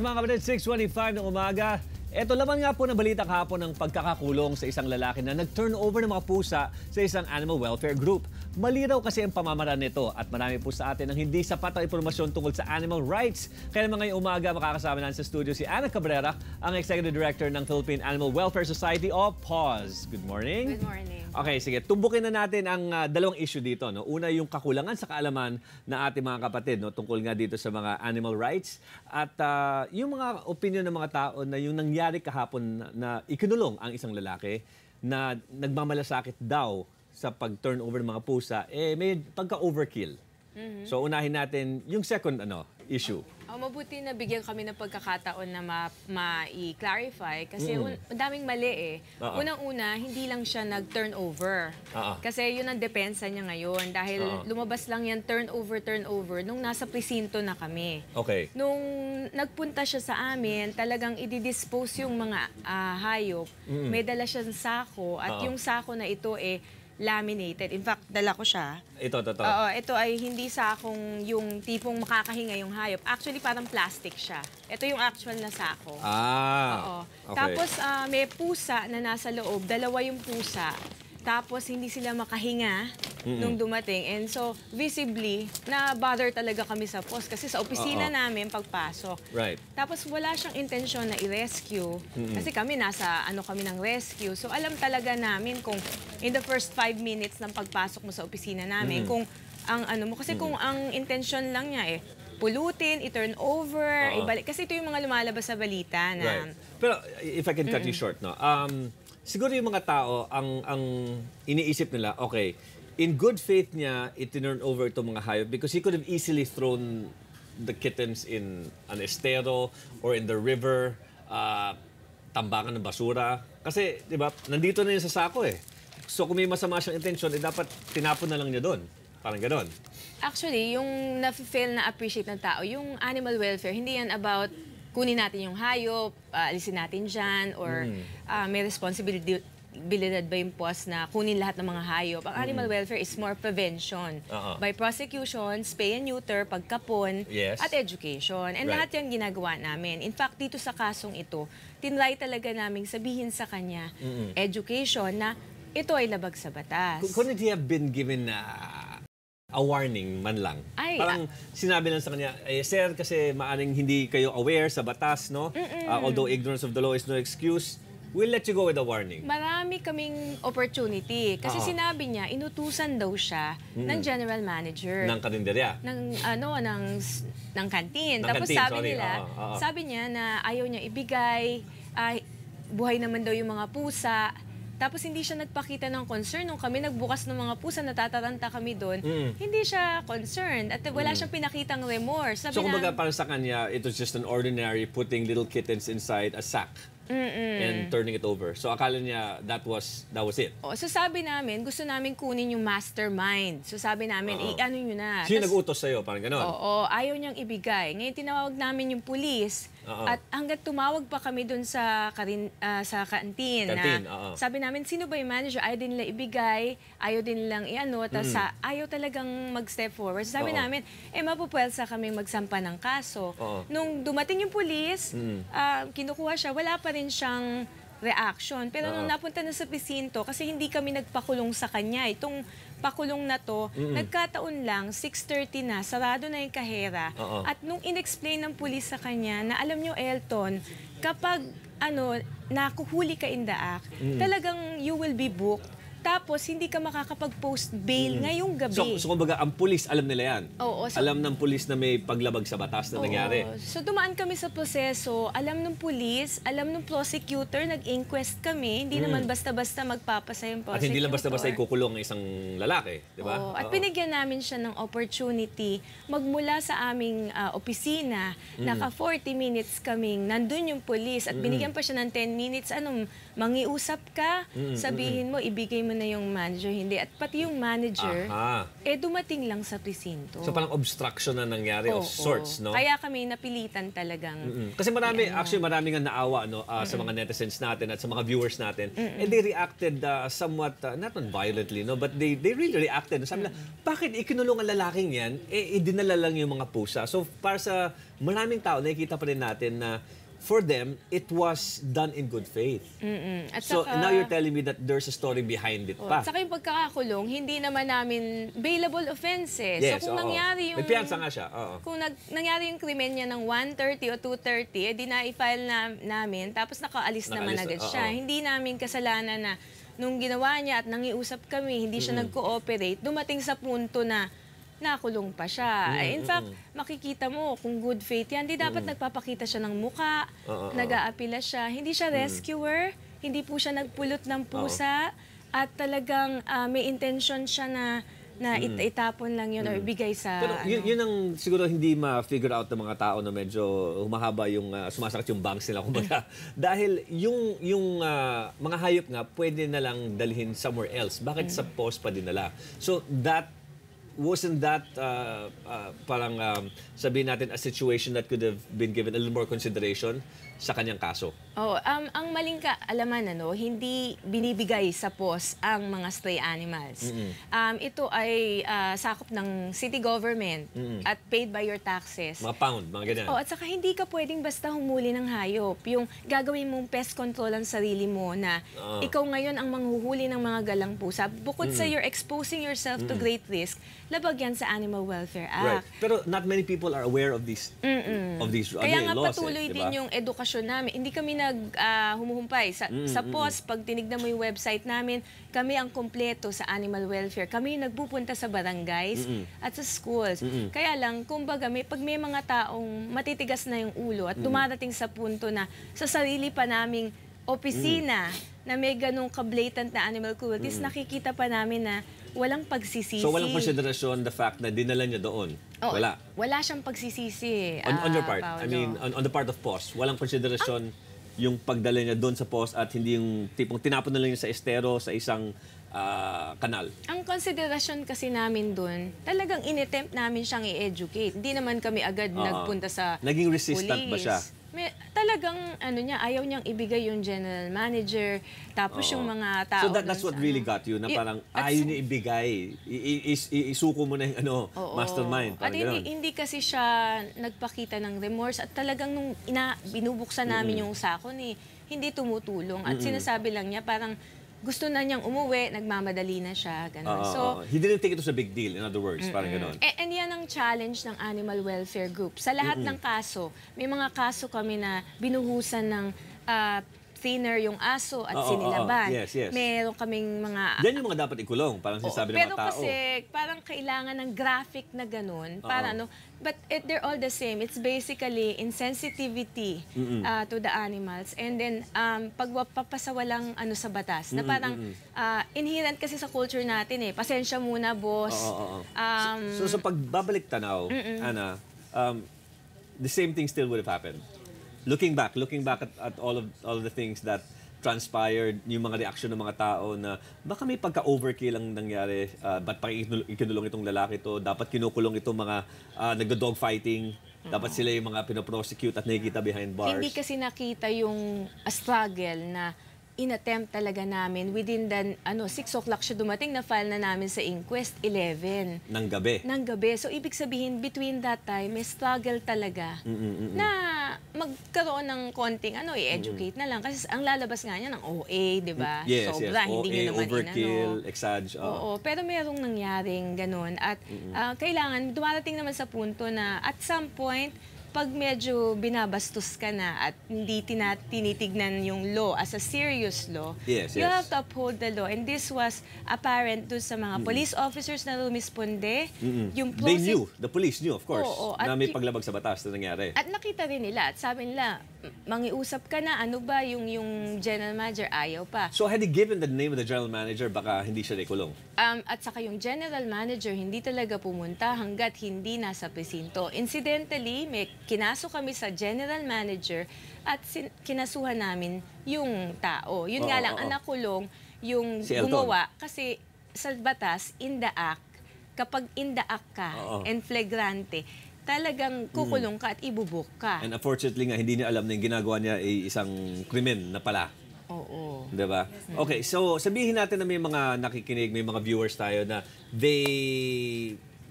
oras mga kapatid, 6.25 ng umaga. Ito laman nga po ng balita kahapon ng pagkakakulong sa isang lalaki na nag-turnover ng mga pusa sa isang animal welfare group. Maliraw kasi ang pamamaraan nito at marami po sa atin ang hindi sapat na impormasyon tungkol sa animal rights. Kaya naman ngayong umaga makakasama natin sa studio si Ana Cabrera, ang Executive Director ng Philippine Animal Welfare Society of PAWS. Good morning. Good morning. Okay, sige. Tumbukin na natin ang ah, dalawang issue dito. No? Una, yung kakulangan sa kaalaman ng ating mga kapatid no? tungkol nga dito sa mga animal rights. At ah, yung mga opinion ng mga tao na yung nangyari kahapon na, na ikinulong ang isang lalaki na nagmamalasakit daw sa pag-turnover ng mga pusa, eh may pagka-overkill. So unahin natin yung second ano issue. Oh, mabuti na bigyan kami ng pagkakataon na ma- ma-clarify kasi Mm. un- madaming mali eh. Oo. Unang-una, hindi lang siya nag-turnover. Oo. Kasi yun ang depensa niya ngayon dahil Oo. lumabas lang yan turnover, turnover nung nasa presinto na kami. Okay. Nung nagpunta siya sa amin, talagang i-dispose yung mga ah, hayop. May dala siya ng sako at Oo. yung sako na ito eh laminated. In fact, dala ko siya. Ito, ito, ito. Oo, ito ay hindi sakong yung tipong makakahinga yung hayop. Actually, parang plastic siya. Ito yung actual na sako. Ah. Oo. okay. Tapos ah, may pusa na nasa loob, dalawa yung pusa. Tapos hindi sila makahinga nung dumating. And so, visibly, na-bother talaga kami sa post kasi sa opisina Oo. namin pagpasok. Right. Tapos wala siyang intensyon na i-rescue. Kasi kami nasa ano kami ng rescue. So alam talaga namin kung in the first five minutes ng pagpasok mo sa opisina namin, kung ang ano mo, kasi kung ang intensyon lang niya eh, pulutin, i-turn over, Oo. ibalik. Kasi ito yung mga lumalabas sa balita na Right. Pero if I can cut you short, no? Um, siguro yung mga tao, ang, ang iniisip nila, okay, in good faith niya, itinurn over itong mga hayop because he could have easily thrown the kittens in an estero or in the river, uh, tambakan ng basura. Kasi, di ba, nandito na yun sa sako eh. So kung may masama siyang intention, eh, dapat tinapon na lang niya doon. Parang ganon. Actually, yung na-feel na appreciate ng tao, yung animal welfare, hindi yan about kunin natin yung hayop, ah, alisin natin dyan, or ah, may responsibility abilidad ba yung POS na kunin lahat ng mga hayop. Ang animal welfare is more prevention. Oo. By prosecution, spay and neuter, pagkapon, Yes. at education. And Right. lahat yan ginagawa namin. In fact, dito sa kasong ito, tinry talaga naming sabihin sa kanya, education, na ito ay labag sa batas. Could- Couldn't he have been given uh, a warning man lang? Ay, Parang sinabi lang sa kanya, eh, sir, kasi maaring hindi kayo aware sa batas, no? Uh, although ignorance of the law is no excuse, we'll let you go with a warning. Marami kaming opportunity. Kasi Oo. sinabi niya, inutusan daw siya ng general manager. Ng karinderya. ng ano ng ng kantin. Ng Tapos kantin, sabi sorry. nila, Oo, oo. sabi niya na ayaw niya ibigay, ay buhay naman daw yung mga pusa. Tapos hindi siya nagpakita ng concern nung kami nagbukas ng mga pusa, natataranta kami doon. Mm. Hindi siya concerned at wala siyang pinakitang remorse. Sabi So kumbaga na, para sa kanya, it was just an ordinary putting little kittens inside a sack and turning it over. So akala niya that was that was it. oh, so sabi namin, gusto namin kunin yung mastermind. So sabi namin, Oo. i-ano nyo na. Sino nag-utos sa'yo? Parang ganon. Oo, ayaw niyang ibigay. Ngayon tinawag namin yung pulis At hanggat tumawag pa kami dun sa karin, ah, sa kantin, Kantin, na sabi namin sino ba yung manager? Ayaw din nila ibigay, ayaw din nilang iano, tapos sa, ayaw talagang mag-step forward. So sabi Mm. Oo. namin, eh mapupwelsa kami magsampa ng kaso. Oo. Nung dumating yung pulis, Mm. ah, kinukuha siya, wala pa rin siyang reaction. Pero nung Oo. napunta na sa presinto, kasi hindi kami nagpakulong sa kanya. Itong pakulong na to, nagkataon lang, 6.30 na, sarado na yung kahera. Oo. At nung inexplain ng pulis sa kanya na alam nyo, Elton, kapag ano, nakuhuli ka in the act, talagang you will be booked. Tapos, hindi ka makakapag-post bail ngayong gabi. So, so kumbaga, ang pulis, alam nila yan. Oo, so- alam ng pulis na may paglabag sa batas na Oo. nangyari. So dumaan kami sa proseso, alam ng police, alam ng prosecutor, nag-inquest kami, hindi naman basta-basta magpapasa yung Mm. At prosecutor. hindi lang basta-basta ikukulong ang isang lalaki, di ba? Oo. At Oo. binigyan namin siya ng opportunity magmula sa aming ah, opisina. Mm. Naka 40 minutes kaming nandun yung police at binigyan pa siya ng 10 minutes. Anong, mangiusap ka, Mm, sabihin mo, ibigay mo mo na yung manager, hindi. At pati yung manager, Aha. eh dumating lang sa presinto. So parang obstruction na nangyari of Oo. sorts, no? Kaya kami napilitan talagang Mm. Kasi marami, Yan. actually marami nga naawa no, ah, sa mga netizens natin at sa mga viewers natin. And they reacted uh, somewhat, uh, not violently, no, but they they really reacted. Sabi nila, bakit ikinulong ang lalaking yan? Eh, idinala lang yung mga pusa. So, para sa maraming tao, nakikita pa rin natin na for them, it was done in good faith. Mm-mm. At So, saka- now you're telling me that there's a story behind it Oh, pa. At saka yung pagkakakulong, hindi naman namin bailable offenses. Yes, so kung oo. nangyari yung... May piyansa nga siya, oo. Kung nag, nangyari yung krimen niya ng 1.30 o 2.30, eh di na-file na, namin, tapos nakaalis naman Nakaalis, agad siya. oo. Hindi namin kasalanan na nung ginawa niya at nangiusap kami, hindi siya nag-cooperate, dumating sa punto na nakulong pa siya. Eh, In fact, makikita mo kung good faith yan, di dapat nagpapakita siya ng muka, Oo, oo. nag-aapila siya. Hindi siya rescuer, hindi po siya nagpulot ng pusa, at talagang ah, may intention siya na na it- itapon lang yun or ibigay sa Pero yun, ano. yun ang siguro hindi ma-figure out ng mga tao na medyo humahaba yung uh, sumasakit yung bangs nila kumbaga. Dahil yung yung uh, mga hayop nga pwede na lang dalhin somewhere else. Bakit sa post pa dinala? So that wasn't that uh, uh, parang um, sabihin natin a situation that could have been given a little more consideration sa kanyang kaso. Oh, um, ang maling kaalaman, ano, hindi binibigay sa POS ang mga stray animals. Um, ito ay ah, sakop ng city government at paid by your taxes. Mga pound, mga ganyan. Oh, at saka hindi ka pwedeng basta humuli ng hayop. Yung gagawin mong pest control ang sarili mo na Oo. ikaw ngayon ang manghuhuli ng mga galang pusa. Bukod sa you're exposing yourself to great risk, labag yan sa Animal Welfare Right. Act. Pero not many people are aware of these of these ano, Kaya eh, nga laws, patuloy eh, di din yung edukasyon namin. Hindi kami nag ah, humuhumpay. Sa, sa POS, pag tinignan mo yung website namin, kami ang kompleto sa animal welfare. Kami yung nagpupunta sa barangays at sa schools. Kaya lang, kumbaga, may, pag may mga taong matitigas na yung ulo at dumarating sa punto na sa sarili pa naming opisina na may ganong ka-blatant na animal cruelties, nakikita pa namin na walang pagsisisi. So walang konsiderasyon the fact na dinala niya doon. Oo, Wala. Wala siyang pagsisisi. On, on your ah, part, I Paolo. mean, on, on the part of POS, walang konsiderasyon yung pagdala niya doon sa POS at hindi yung tipong tinapon na lang niya sa estero sa isang ah, kanal. Ang konsiderasyon kasi namin doon, talagang inattempt namin siyang i-educate. Hindi naman kami agad Oo. nagpunta sa Naging resistant ba police. siya? May, talagang ano niya, ayaw niyang ibigay yung general manager, tapos Oo. yung mga tao So that, that's what sa really ano. got you, na parang at ayaw niya ibigay. I- i- is- i- isuko mo na yung ano, Oo. mastermind. At hindi, ganun. hindi kasi siya nagpakita ng remorse at talagang nung ina, binubuksan namin yung sako ni hindi tumutulong. At sinasabi lang niya parang gusto na niyang umuwi, nagmamadali na siya, ganun. Oo, so, oo. he didn't take it as a big deal, in other words. Parang ganun. And, and yan ang challenge ng animal welfare group. Sa lahat ng kaso, may mga kaso kami na binuhusan ng ah, thinner yung aso at Oo, oo, sinilaban. oo. Yes, yes. Meron kaming mga... Yan yung mga dapat ikulong, parang sinasabi ng pero mga tao. kasi parang kailangan ng graphic na ganun para ano but it, they're all the same it's basically insensitivity uh, to the animals and then um pagpapasawalang ano sa batas na parang uh, inherent kasi sa culture natin eh pasensya muna boss Oo, oo, oo. um So sa pagbabalik tanaw, Ana, um, the same thing still would have happened. Looking back, looking back at, at all of all of the things that transpired, yung mga reaction ng mga tao na baka may pagka-overkill ang nangyari, uh, ba't pa ikinul- ikinulong itong lalaki to, dapat kinukulong itong mga uh, nagdo-dogfighting, dapat sila yung mga pinoprosecute at nakikita behind bars. hindi kasi nakita yung uh, struggle na inattempt talaga namin within the ano 6 o'clock siya dumating na file na namin sa inquest 11 ng gabi. ng gabi. So, ibig sabihin, between that time, may struggle talaga na magkaroon ng konting, ano, i-educate na lang. Kasi ang lalabas nga niya ng OA, di ba? Yes, Sobra, yes. hindi OA, nyo naman overkill, inano. exage. oo. Oo, pero merong nangyaring ganun. At ah, kailangan, dumarating naman sa punto na at some point, pag medyo binabastos ka na at hindi tina- tinitignan yung law as a serious law, Yes, you yes. have to uphold the law. And this was apparent dun sa mga police officers na rumisponde. Yung They knew, the police knew, of course, Oo, at na may paglabag sa batas na nangyari. At nakita rin nila at sabi nila, "M- mangiusap ka na, ano ba yung, yung general manager, ayaw pa. So had he given the name of the general manager, baka hindi siya naikulong. Um, at saka yung general manager, hindi talaga pumunta hanggat hindi nasa presinto. Incidentally, may kinaso kami sa general manager at sin- kinasuhan namin yung tao. Yun nga Oo, lang, oo. ang nakulong, yung Si Elton. gumawa kasi sa batas in the act kapag in the act ka Oo. and flagrante talagang kukulong ka at ibubuk ka. And unfortunately nga, hindi niya alam na yung ginagawa niya ay isang krimen na pala. Oo. Di ba? Okay, so sabihin natin na may mga nakikinig, may mga viewers tayo na they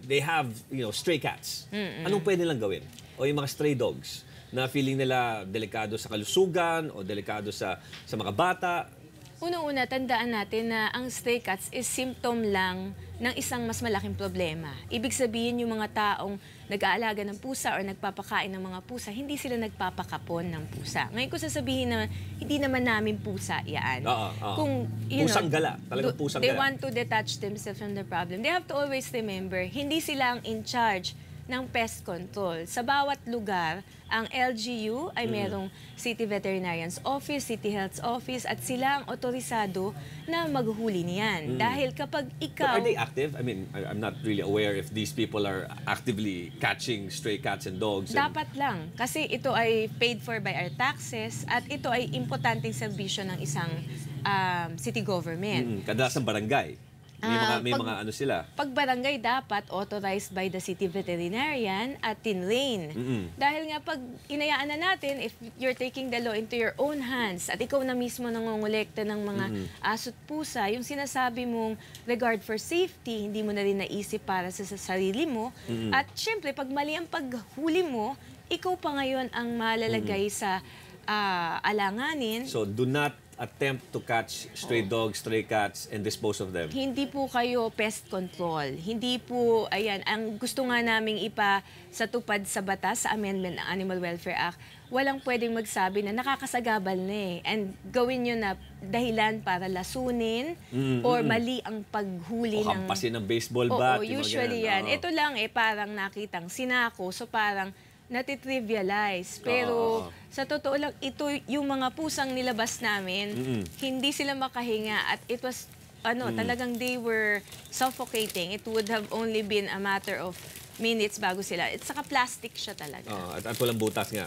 they have, you know, stray cats. Anong pwede nilang gawin? O yung mga stray dogs na feeling nila delikado sa kalusugan o delikado sa sa mga bata. Unang-una, tandaan natin na ang stray cats is symptom lang ng isang mas malaking problema. Ibig sabihin yung mga taong nag-aalaga ng pusa or nagpapakain ng mga pusa, hindi sila nagpapakapon ng pusa. Ngayon ko sasabihin na hindi naman namin pusa yan. Oo, oo. Kung, you Pusang know, gala. Talagang pusang they gala. want to detach themselves from the problem. They have to always remember, hindi sila ang in charge ng pest control. Sa bawat lugar, ang LGU Mm. ay merong City Veterinarian's Office, City Health's Office, at sila ang otorisado na maghuli niyan. Dahil kapag Mm. But ikaw... are they active? I mean, I'm not really aware if these people are actively catching stray cats and dogs. and- Dapat lang. Kasi ito ay paid for by our taxes at ito ay importanteng serbisyo ng isang um, city government. Mm, kadalasan barangay. May mga, Ah, may pag- mga ano sila. Pag barangay dapat authorized by the city veterinarian at tinrain. Dahil nga pag inayaan na natin, if you're taking the law into your own hands at ikaw na mismo nangongolekta ng mga aso't pusa, yung sinasabi mong regard for safety, hindi mo na rin naisip para sa, sa sarili mo. At syempre, pag mali ang paghuli mo, ikaw pa ngayon ang malalagay sa ah, alanganin. So do not attempt to catch stray dogs, stray cats, and dispose of them. Hindi po kayo pest control. Hindi po, ayan, ang gusto nga naming ipa sa tupad sa batas, sa amendment ng Animal Welfare Act, walang pwedeng magsabi na nakakasagabal na eh. And gawin nyo na dahilan para lasunin or mali ang paghuli O ng... hampasin ng baseball Oo, bat. mga usually yan. Oo. Ito lang eh, parang nakitang sinako. So parang natitrivialize. Pero Oo, oo. sa totoo lang, ito yung mga pusang nilabas namin, hindi sila makahinga. At it was, ano, talagang they were suffocating. It would have only been a matter of minutes bago sila. It's saka plastic siya talaga. Oo, at, at walang butas nga.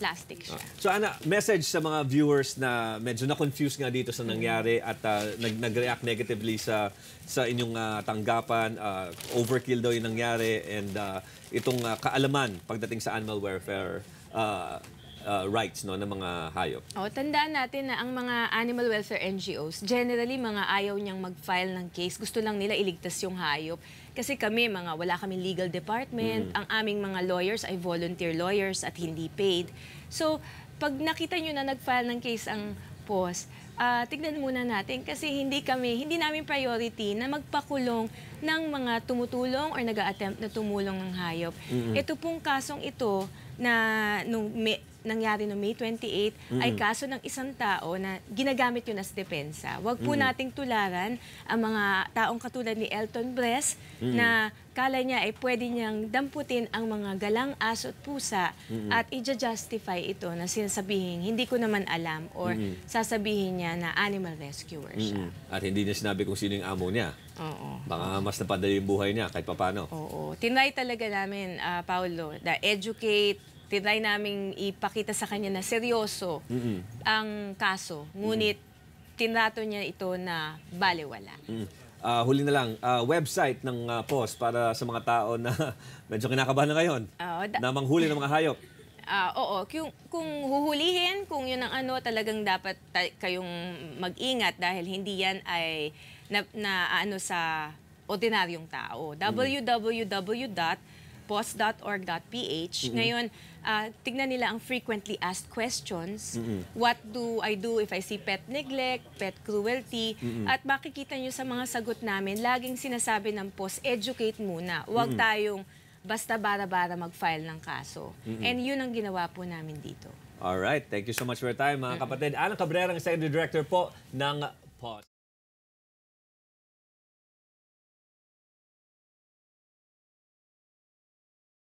Plastic siya. So Ana, message sa mga viewers na medyo na-confuse nga dito sa nangyari at ah, nag- nag-react negatively sa sa inyong ah, tanggapan, ah, overkill daw yung nangyari and ah, itong ah, kaalaman pagdating sa animal welfare ah, ah, rights no ng mga hayop. O, tandaan natin na ang mga animal welfare NGOs, generally mga ayaw niyang mag-file ng case. Gusto lang nila iligtas yung hayop. Kasi kami, mga wala kami legal department. Ang aming mga lawyers ay volunteer lawyers at hindi paid. So, pag nakita nyo na nag-file ng case ang POS, ah, tignan muna natin kasi hindi kami, hindi namin priority na magpakulong ng mga tumutulong or nag attempt na tumulong ng hayop. Ito pong kasong ito na nung May- nangyari noong May 28 ay kaso ng isang tao na ginagamit yun as depensa. Huwag po nating tularan ang mga taong katulad ni Elton Bress na kala niya ay pwede niyang damputin ang mga galang aso at pusa at i-justify ito na sinasabihin hindi ko naman alam or sasabihin niya na animal rescuer siya. At hindi niya sinabi kung sino yung amo niya. Oo. Baka mas napadali yung buhay niya kahit papano. Oo. Tinry talaga namin, ah, Paolo, na educate, tinry namin ipakita sa kanya na seryoso ang kaso. Ngunit, tinrato niya ito na balewala. Mm. Ah, huli na lang, ah, website ng ah, POS para sa mga tao na medyo kinakabahan na ngayon da- na manghuli ng mga hayop. Ah, oo, kung, kung huhulihin, kung yun ang ano, talagang dapat ta- kayong mag-ingat dahil hindi yan ay na, na ano sa ordinaryong tao. www.pos.org.ph Ngayon, ah, tignan nila ang frequently asked questions. What do I do if I see pet neglect, pet cruelty? At makikita nyo sa mga sagot namin, laging sinasabi ng POS, educate muna. Huwag tayong basta bara-bara mag-file ng kaso. And yun ang ginawa po namin dito. Alright, thank you so much for your time mga kapatid. Anang Cabrera, ang Executive Director po ng POS.